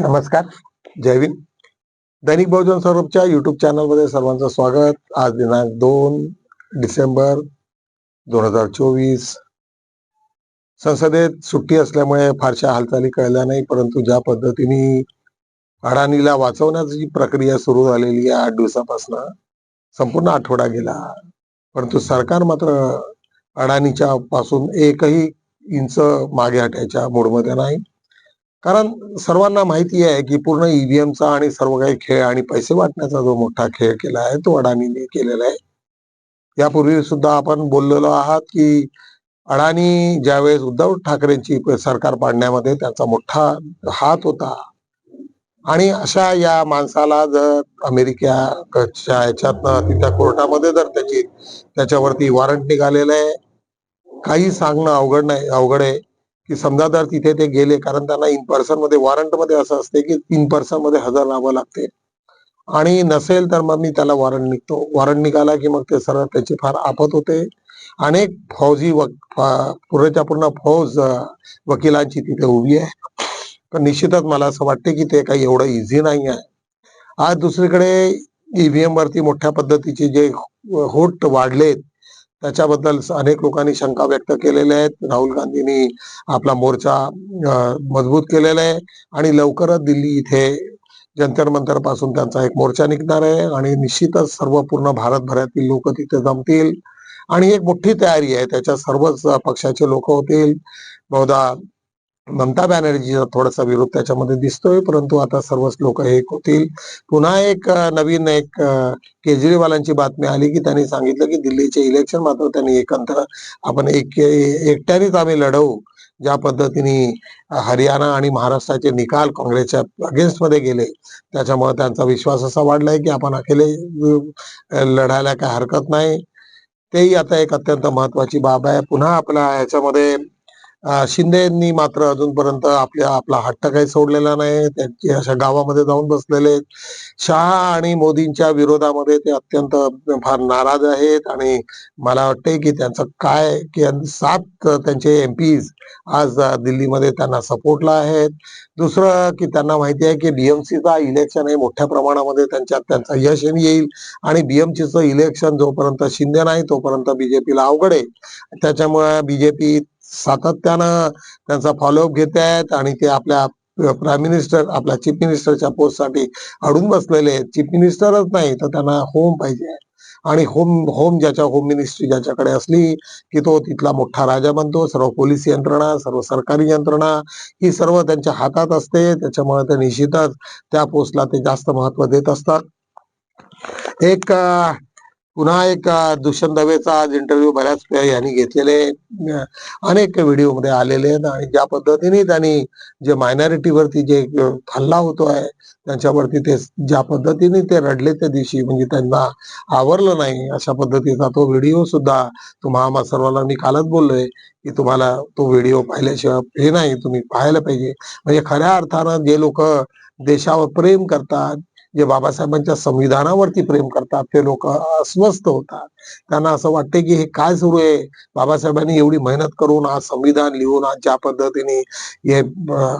नमस्कार. जयवीन दैनिक बहुजन स्वरूपच्या युट्यूब चॅनलमध्ये सर्वांचं स्वागत. आज दिनांक दोन डिसेंबर दोन हजार चोवीस. संसदेत सुट्टी असल्यामुळे फारशा हालचाली कळल्या नाही परंतु ज्या पद्धतीने अडाणीला वाचवण्याची प्रक्रिया सुरू झालेली आहे आठ दिवसापासून संपूर्ण आठवडा गेला. परंतु सरकार मात्र अडाणीच्या पासून एकही इंच मागे हटायच्या मूडमध्ये नाही. कारण सर्वांना माहिती आहे की पूर्ण ईव्हीएमचा आणि सर्व काही खेळ आणि पैसे वाटण्याचा जो मोठा खेळ केला आहे तो अडाणीने केलेला आहे. यापूर्वी सुद्धा आपण बोललेलो आहात की अडाणी ज्यावेळेस उद्धव ठाकरेंची सरकार पाडण्यामध्ये त्यांचा मोठा हात होता. आणि अशा या माणसाला जर अमेरिकेच्या याच्यात तिथल्या कोर्टामध्ये जर त्याची त्याच्यावरती वॉरंट निघालेलं आहे काही सांगणं अवघड नाही अवघड आहे. की समजा जर तिथे ते गेले कारण त्यांना इन पर्सनमध्ये वॉरंटमध्ये असं असते की इन पर्सनमध्ये हजर राहावं लागते. आणि नसेल तर मग मी त्याला वॉरंट निघतो. वॉरंट निघाला की मग ते सरळ त्याची फार आपत होते. अनेक फौजी वक फा- पूर्ण फौज वकिलांची तिथे उभी आहे. पण निश्चितच मला असं वाटते की ते काही एवढं इझी नाही आहे. आज दुसरीकडे ईव्हीएम वरती मोठ्या पद्धतीचे जे होट वाढलेत त्याच्याबद्दल अनेक लोकांनी शंका व्यक्त केलेल्या आहेत. राहुल गांधींनी आपला मोर्चा मजबूत केलेला आहे आणि लवकरच दिल्ली इथे जंतर मंतरपासून त्यांचा एक मोर्चा निघणार आहे आणि निश्चितच सर्व पूर्ण भारतभरातील लोक तिथे जमतील. आणि एक मोठी तयारी आहे त्याच्या सर्वच पक्षाचे लोक होतील. बहुधा ममता बॅनर्जीचा थोडासा विरोध त्याच्यामध्ये दिसतोय परंतु आता सर्वच लोक एक होतील. पुन्हा एक नवीन एक केजरीवालांची बातमी आली की त्यांनी सांगितलं की दिल्लीचे इलेक्शन मात्र त्यांनी एकंतर आपण एक एकट्यानेच आम्ही लढवू ज्या पद्धतीने हरियाणा आणि महाराष्ट्राचे निकाल काँग्रेसच्या अगेन्स्टमध्ये गेले. त्याच्यामुळे त्यांचा विश्वास असा वाढलाय की आपण अकेले लढायला काय हरकत नाही. तेही आता एक अत्यंत महत्वाची बाब आहे. पुन्हा आपल्या याच्यामध्ये शिंदे यांनी मात्र अजूनपर्यंत आपल्या आपला हट्ट काही सोडलेला नाही. त्यांची अशा गावामध्ये जाऊन बसलेले आहेत. शहा आणि मोदींच्या विरोधामध्ये ते अत्यंत फार नाराज आहेत आणि मला वाटते की त्यांचं काय की सात त्यांचे एमपीज आज दिल्लीमध्ये त्यांना सपोर्टला आहेत. दुसरं की त्यांना माहिती आहे की बीएमसीचा इलेक्शन हे मोठ्या प्रमाणामध्ये त्यांच्यात त्यांचा यश येईल आणि बीएमसीचं इलेक्शन जोपर्यंत शिंदे नाही तोपर्यंत बीजेपीला अवघड आहे. त्याच्यामुळे बीजेपी सातत्यानं त्यांचा फॉलोअप घेत आहेत आणि ते आपल्या प्राईम मिनिस्टर आपल्या चीफ मिनिस्टरच्या पोस्टसाठी अडून बसलेले आहेत. चीफ मिनिस्टरच नाही तर त्यांना होम पाहिजे. आणि होम होम ज्याच्या होम मिनिस्ट्री ज्याच्याकडे असली की तो तिथला मोठा राजा बनतो. सर्व पोलीस यंत्रणा सर्व सरकारी यंत्रणा ही सर्व त्यांच्या हातात असते. त्याच्यामुळे ते निश्चितच त्या पोस्टला ते जास्त महत्त्व देत असतात. एक पुन्हा एक दुष्यंत दवेचा आज इंटरव्ह्यू बऱ्याच वेळा यांनी घेतलेले अनेक व्हिडिओमध्ये आलेले आहेत आणि ज्या पद्धतीने त्यांनी जे मायनॉरिटीवरती जे हल्ला हल्ला होतोय त्यांच्यावरती ते ज्या पद्धतीने ते रडले त्या दिवशी म्हणजे त्यांना आवरलं नाही अशा पद्धतीचा तो व्हिडिओ सुद्धा तुम्हा आम्हा सर्वांना मी कालच बोललोय की तुम्हाला तो व्हिडिओ पाहिल्याशिवाय हे नाही तुम्ही पाहायला पाहिजे. म्हणजे खऱ्या अर्थानं जे लोक देशावर प्रेम करतात जे बाबासाहेबांच्या संविधानावरती प्रेम करतात ते लोक अस्वस्थ होतात. त्यांना असं वाटते की हे काय सुरू आहे? बाबासाहेबांनी एवढी मेहनत करून आज संविधान लिहून आज ज्या पद्धतीने हे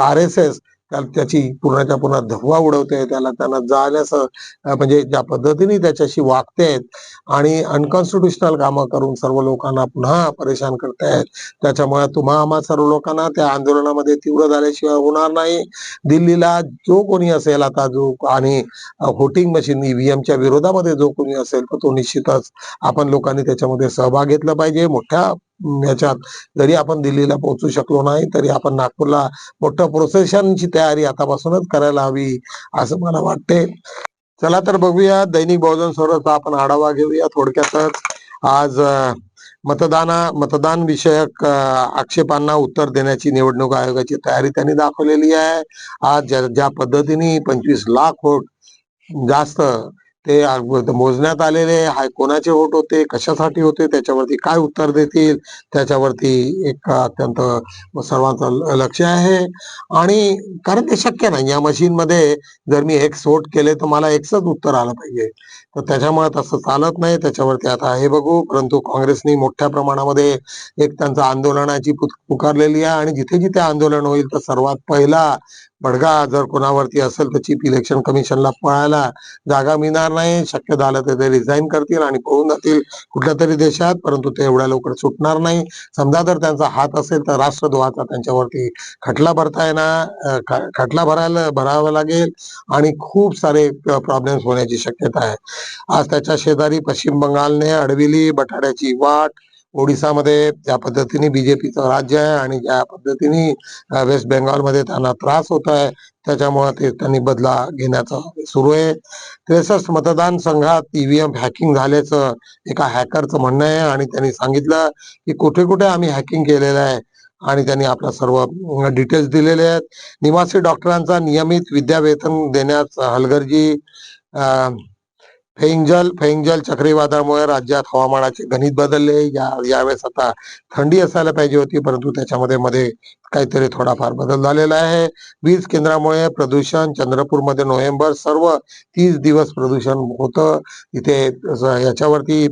आर एस एस त्याची पूर्णच्या पूर्ण धव्वा उडवते त्याला त्यांना जाण्यास म्हणजे ज्या पद्धतीने त्याच्याशी वागतायत आणि अनकॉन्स्टिट्युशनल कामं करून सर्व लोकांना पुन्हा परेशान करतायत त्याच्यामुळे तुम्हा आम्हा सर्व लोकांना त्या आंदोलनामध्ये तीव्र झाल्याशिवाय होणार नाही. दिल्लीला जो कोणी असेल आता जो आणि व्होटिंग मशीन ईव्हीएमच्या विरोधामध्ये जो कोणी असेल तर तो निश्चितच आपण लोकांनी त्याच्यामध्ये सहभाग घेतला पाहिजे. मोठ्या याच्यात. जरी आपण दिल्लीला पोहोचू शकलो नाही तरी आपण नागपूरला मोठं प्रोसेशनची तयारी आतापासूनच करायला हवी असं मला वाटते चला तर बघूया दैनिक बहुजन स्वराचा आपण आढावा घेऊया थोडक्यातच. आज मतदान मतदाना मतदान विषयक आक्षेपांना उत्तर देण्याची निवडणूक आयोगाची तयारी त्यांनी दाखवलेली आहे. आज ज्या ज्या पद्धतीने पंचवीस लाख वोट जास्त ते मोजण्यात आलेले हाय कोणाचे वोट होते? कशासाठी होते? त्याच्यावरती काय उत्तर देतील? त्याच्यावरती एक अत्यंत सर्वांचं लक्ष आहे. आणि कारण ते शक्य नाही. या मशीन मध्ये जर मी एक्स वोट केले तर मला एक्सच उत्तर आलं पाहिजे. तर त्याच्यामुळे तसं चालत नाही. त्याच्यावरती आता हे बघू. परंतु काँग्रेसनी मोठ्या प्रमाणामध्ये एक त्यांचा आंदोलनाची पुकारलेली आहे. आणि जिथे जिथे आंदोलन होईल तर सर्वात पहिला बडगा जर कोणावरती असेल तर चीफ इलेक्शन कमिशनला पळायला जागा मिळणार नाही. शक्य झालं तर ते रिझाईन करतील आणि पळून जातील कुठल्या तरी देशात परंतु ते एवढ्या लवकर सुटणार नाही. समजा जर त्यांचा हात असेल तर राष्ट्रद्रोहाचा त्यांच्यावरती खटला भरता येणार खटला भरायला भरावा लागेल आणि खूप सारे प्रॉब्लेम्स होण्याची शक्यता आहे. आज त्याच्या शेजारी पश्चिम बंगालने अडविली बटाट्याची वाट ओडिसामध्ये ज्या पद्धतीने बीजेपीचं राज्य आहे आणि ज्या पद्धतीने वेस्ट बेंगॉलमध्ये त्यांना त्रास होत आहे त्याच्यामुळे ते त्यांनी बदला घेण्याचं सुरू आहे. त्रेसष्ट मतदान संघात ईव्हीएम हॅकिंग झाल्याचं एका हॅकरचं म्हणणं आहे आणि त्यांनी सांगितलं की कुठे कुठे आम्ही हॅकिंग केलेलं आहे आणि त्यांनी आपल्या सर्व डिटेल्स दिलेले आहेत. निवासी डॉक्टरांचा नियमित विद्यावेतन देण्यास हलगर्जी फेंगजल फेंगजल चक्रीवादळामुळे राज्यात हवामानाचे गणित बदलले. या यावेळेस आता थंडी असायला पाहिजे होती परंतु त्याच्यामध्ये मध्ये काहीतरी थोडाफार बदल झालेला आहे. वीज केंद्रामुळे प्रदूषण चंद्रपूरमध्ये नोव्हेंबर सर्व तीस दिवस प्रदूषण होतं. इथे याच्यावरती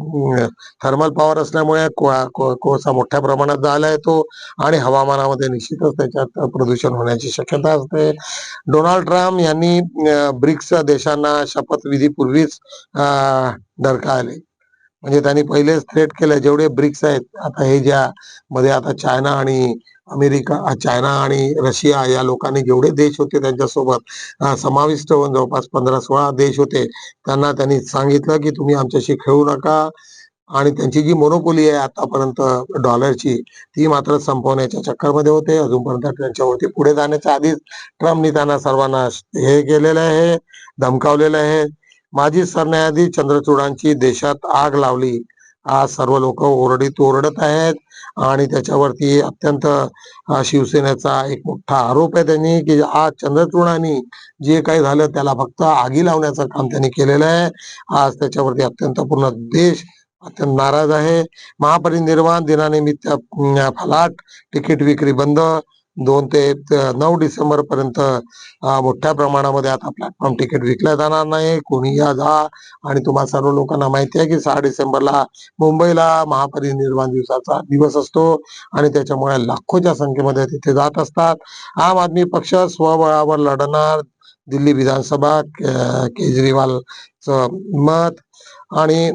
थर्मल पॉवर असल्यामुळे कोळसा मोठ्या प्रमाणात झाला येतो आणि हवामानामध्ये निश्चितच त्याच्यात प्रदूषण होण्याची शक्यता असते. डोनाल्ड ट्रम्प यांनी ब्रिक्स देशांना शपथविधीपूर्वीच अं, डरकाळले म्हणजे त्यांनी पहिलेच थ्रेट केलं जेवढे ब्रिक्स आहेत आता हे ज्या मध्ये आता चायना आणि अमेरिका चायना आणि रशिया या लोकांनी जेवढे देश होते त्यांच्यासोबत समाविष्ट होऊन जवळपास पंधरा सोळा देश होते त्यांना त्यांनी सांगितलं की तुम्ही आमच्याशी खेळू नका. आणि त्यांची जी मोनोपोली आहे आतापर्यंत डॉलरची ती मात्र संपवण्याच्या चक्करमध्ये होते. अजूनपर्यंत त्यांच्यावरती पुढे जाण्याच्या आधीच ट्रम्पनी त्यांना सर्वांना हे केलेलं आहे धमकावलेलं आहे. माजी सरन्यायाधीश चंद्रचूडांची देशात आग लावली. आज सर्व लोक ओरडीत ओरडत आहेत आणि त्याच्यावरती अत्यंत शिवसेनेचा एक मोठा आरोप आहे त्यांनी की आज चंद्रचूडांनी जे काही झालं त्याला फक्त आगी लावण्याचं काम त्यांनी केलेलं आहे. आज त्याच्यावरती अत्यंत पूर्ण देश अत्यंत नाराज आहे. महापरिनिर्वाण दिनानिमित्त फलाट तिकीट विक्री बंद दोन ते नऊ डिसेंबर पर्यंत मोठ्या प्रमाणामध्ये आता प्लॅटफॉर्म तिकीट विकल्या जाणार नाही. कोणी या जा आणि तुम्हा सर्व लोकांना माहिती आहे की सहा डिसेंबरला मुंबईला महापरिनिर्वाण दिवसाचा दिवस असतो आणि त्याच्यामुळे लाखोच्या संख्येमध्ये तिथे जात असतात. आम आदमी पक्ष स्वबळावर लढणार. दिल्ली विधानसभा केजरीवाल केजरीवालचं मत आणि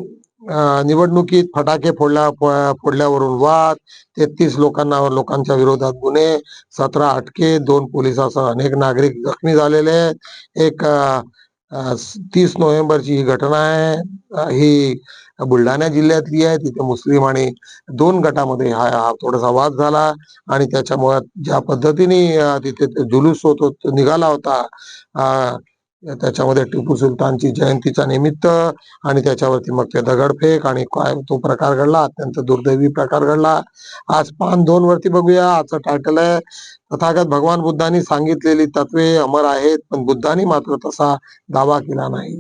निवडणुकीत फटाके फोडल्या फोडल्यावरून वाद तेहतीस लोकांना लोकांच्या विरोधात गुन्हे सतरा अटके दोन पोलिसांसह अनेक नागरिक जखमी झालेले आहेत. एक तीस नोव्हेंबरची ही घटना आहे. ही बुलढाणा जिल्ह्यातली आहे. तिथे मुस्लिम आणि दोन गटामध्ये हा हा थोडासा वाद झाला आणि त्याच्यामुळे ज्या पद्धतीने तिथे जुलूस होत निघाला होता. त्याच्यामध्ये टिपू सुलतानची जयंतीचा निमित्त आणि त्याच्यावरती मग ते दगडफेक आणि काय तो प्रकार घडला अत्यंत दुर्दैवी प्रकार घडला. आज पान दोन वरती बघूया. आजचं टायटल आहे तथागत भगवान बुद्धांनी सांगितलेली तत्वे अमर आहेत पण बुद्धांनी मात्र तसा दावा केला नाही.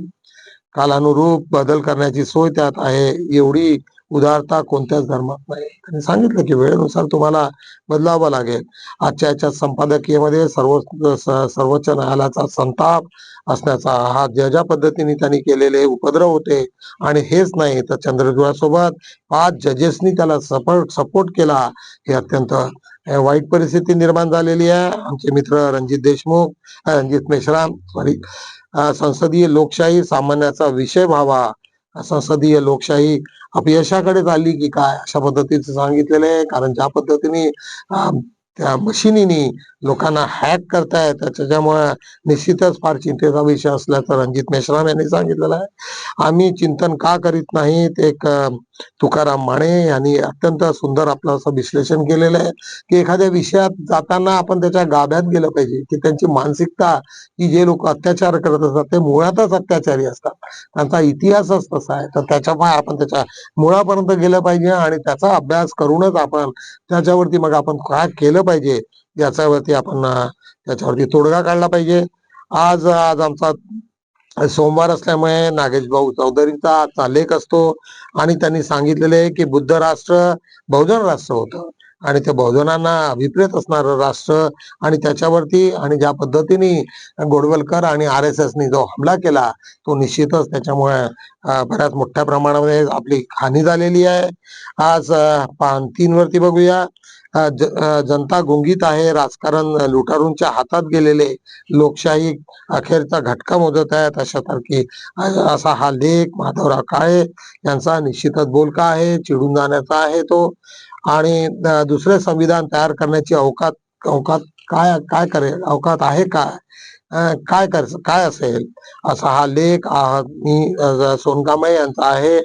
कालानुरूप बदल करण्याची सोय त्यात आहे. एवढी उदारता कोणत्याच धर्मात नाही. त्यांनी सांगितलं की वेळेनुसार तुम्हाला बदलावं लागेल. आजच्या याच्या संपादकीयमध्ये सर्व सर्वोच्च न्यायालयाचा संताप असण्याचा हा ज्या ज्या पद्धतीने त्यांनी केलेले उपद्रव होते आणि हेच नाही तर चंद्रचूडासोबत पाच जजेसनी त्याला सपोर्ट सपोर्ट केला. हे अत्यंत वाईट परिस्थिती निर्माण झालेली आहे. आमचे मित्र रणजित देशमुख रणजित मेश्राम सॉरी संसदीय लोकशाही सामान्याचा विषय व्हावा. संसदीय लोकशाही अपयशाकडे चालली की काय? अशा पद्धतीचं सांगितलेलं आहे. कारण ज्या पद्धतीने त्या मशिनीनी लोकांना हॅक करतायत त्याच्यामुळे निश्चितच फार चिंतेचा विषय असल्याचं रणजित मेश्राम यांनी सांगितलेलं आहे. आम्ही चिंतन का करीत नाहीत एक तुकाराम माने यांनी अत्यंत सुंदर आपलं असं विश्लेषण केलेलं आहे की एखाद्या विषयात जाताना आपण त्याच्या गाभ्यात गेलं पाहिजे की त्यांची मानसिकता की जे लोक अत्याचार करत असतात ते मुळातच अत्याचारी असतात. त्यांचा इतिहासच तसा आहे तर त्याच्यामुळे आपण त्याच्या मुळापर्यंत गेलं पाहिजे आणि त्याचा अभ्यास करूनच आपण त्याच्यावरती मग आपण काय केलं पाहिजे याच्यावरती आपण त्याच्यावरती तोडगा काढला पाहिजे. आज आज आमचा सोमवार असल्यामुळे नागेश भाऊ चौधरींचा आजचा लेख असतो आणि त्यांनी सांगितलेले की बुद्ध राष्ट्र बहुजन राष्ट्र होतं. आणि ते बहुजनांना अभिप्रेत असणारं राष्ट्र आणि त्याच्यावरती आणि ज्या पद्धतीने गोडवलकर आणि आर एस एसनी जो हमला केला तो निश्चितच त्याच्यामुळे बऱ्याच मोठ्या प्रमाणामध्ये आपली हानी झालेली आहे. आज पान तीन वरती बघूया ज- जनता गुंगीत आहे राजकारण लुटारूंच्या हातात गेलेले लोकशाही अखेरचा घटका मोजत आहेत अशा तारखी असा हा लेख माधवराव काळे यांचा निश्चितच बोलका आहे चिडून जाण्याचा आहे तो. आणि दुसरे संविधान तयार करण्याची अवकात अवकात काय काय करेल अवकात आहे का? काय कर काय असेल? असा हा लेख मी सोनकामय सोनकांबळे यांचा आहे.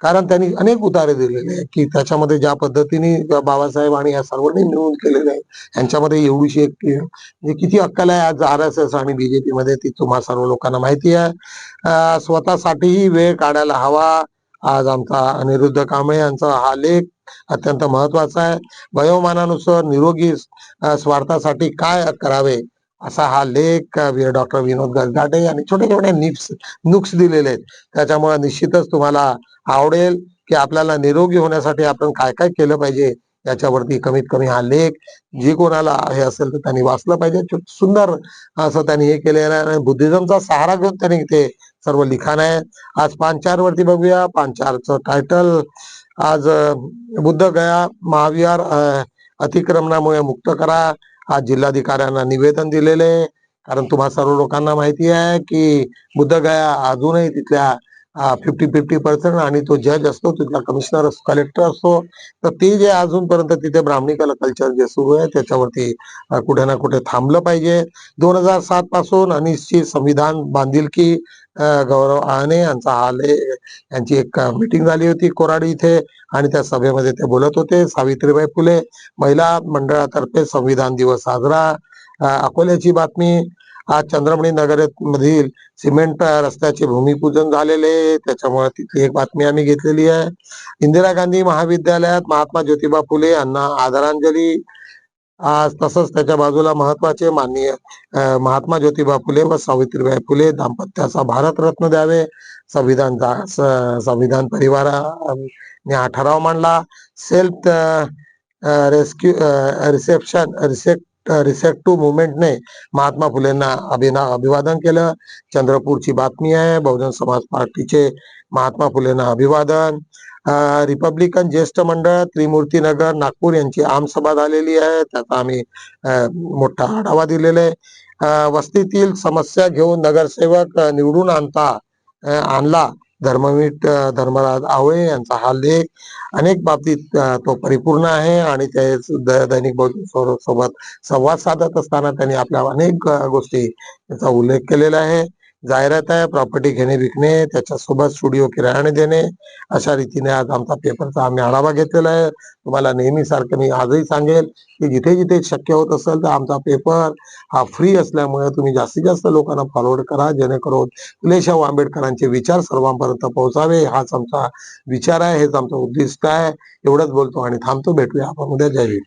कारण त्यांनी अनेक उतारे दिलेले आहेत की त्याच्यामध्ये ज्या पद्धतीने बाबासाहेब आणि या सर्वांनी मिळून केलेले आहे यांच्यामध्ये एवढीशी एक म्हणजे किती अक्कल आहे आज आर एस एस आणि बीजेपी मध्ये ती तुम्हा सर्व लोकांना माहिती आहे. स्वतःसाठीही वेळ काढायला हवा. आज आमचा अनिरुद्ध कांबळे यांचा हा लेख अत्यंत महत्त्वाचा आहे. वयोमानानुसार निरोगी स्वार्थासाठी काय करावे असा हा लेख डॉक्टर विनोद गजगाटे यांनी छोटे छोटे निप्स नुक्स दिलेले आहेत. त्याच्यामुळे निश्चितच तुम्हाला आवडेल की आपल्याला निरोगी होण्यासाठी आपण काय काय केलं पाहिजे याच्यावरती कमीत कमी हा लेख जे कोणाला हे असेल तर त्यांनी वाचलं पाहिजे. सुंदर असं त्यांनी हे केलेलं आहे आणि बुद्धिझमचा सहारा घेऊन त्यांनी ते सर्व लिखाण आहे. आज पांचार वरती बघूया. पांचारचं टायटल आज बुद्ध गया महाविहार अतिक्रमणामुळे मुक्त करा. आज जिल्हाधिकाऱ्यांना निवेदन दिलेले कारण तुम्हा सर्व लोकांना माहिती आहे की बुद्ध गया अजूनही तिथल्या फिफ्टी फिफ्टी पर्सेंट आणि तो जज असतो तिथला कमिशनर असतो कलेक्टर असतो. तर ते जे अजूनपर्यंत तिथे ब्राह्मणिकला कल्चर जे सुरू आहे त्याच्यावरती कुठे ना कुठे थांबलं पाहिजे. दोन हजार सात पासून अनिश्चित संविधान बांधिलकी की गौरव आने यांचा हा यांची एक मीटिंग झाली होती कोराडी इथे आणि त्या सभेमध्ये ते बोलत होते. सावित्रीबाई फुले महिला मंडळातर्फे संविधान दिवस साजरा. अकोल्याची बातमी आज चंद्रमणी नगर मधील सिमेंट रस्त्याचे भूमिपूजन झालेले त्याच्यामुळे तिथली एक बातमी आम्ही घेतलेली आहे. इंदिरा गांधी महाविद्यालयात महात्मा ज्योतिबा फुले यांना आदरांजली. आज तसंच त्याच्या बाजूला महत्त्वाचे माननीय महात्मा ज्योतिबा फुले व सावित्रीबाई फुले दाम्पत्याचा भारतरत्न द्यावे. संविधान संविधान परिवाराने हा ठराव मांडला. सेल्फ रेस्क्यू रिसेप्शन रिसेप्ट रिसेप्टिव्ह मुवमेंटने महात्मा फुलेंना अभिना अभिवादन केलं. चंद्रपूरची बातमी आहे बहुजन समाज पार्टीचे महात्मा फुलेंना अभिवादन. रिपब्लिकन ज्येष्ठ मंडळ त्रिमूर्ती नगर नागपूर यांची आमसभा झालेली आहे. त्याचा आम्ही मोठा आढावा दिलेला आहे. वस्तीतील समस्या घेऊन नगरसेवक निवडून आणता आणला. धर्मवीर धर्मराज आवळे यांचा हा लेख अनेक बाबतीत तो परिपूर्ण आहे आणि ते दैनिक सोबत संवाद साधत असताना त्यांनी आपल्या अनेक गोष्टी याचा उल्लेख केलेला आहे. जाहिरात आहे प्रॉपर्टी घेणे विकणे त्याच्यासोबत स्टुडिओ किरायाने देणे अशा रीतीने आज आमचा पेपरचा आम्ही आढावा घेतलेला आहे. तुम्हाला नेहमीसारखं मी आजही सांगेल की जिथे जिथे शक्य होत असेल तर आमचा पेपर हा फ्री असल्यामुळे तुम्ही जास्तीत जास्त लोकांना फॉरवर्ड करा जेणेकरून फुलेशाहू आंबेडकरांचे विचार सर्वांपर्यंत पोहोचावे. हाच आमचा विचार आहे हेच आमचं उद्दिष्ट आहे. एवढंच बोलतो आणि थांबतो. भेटूया आपण उद्या. जय हिंद.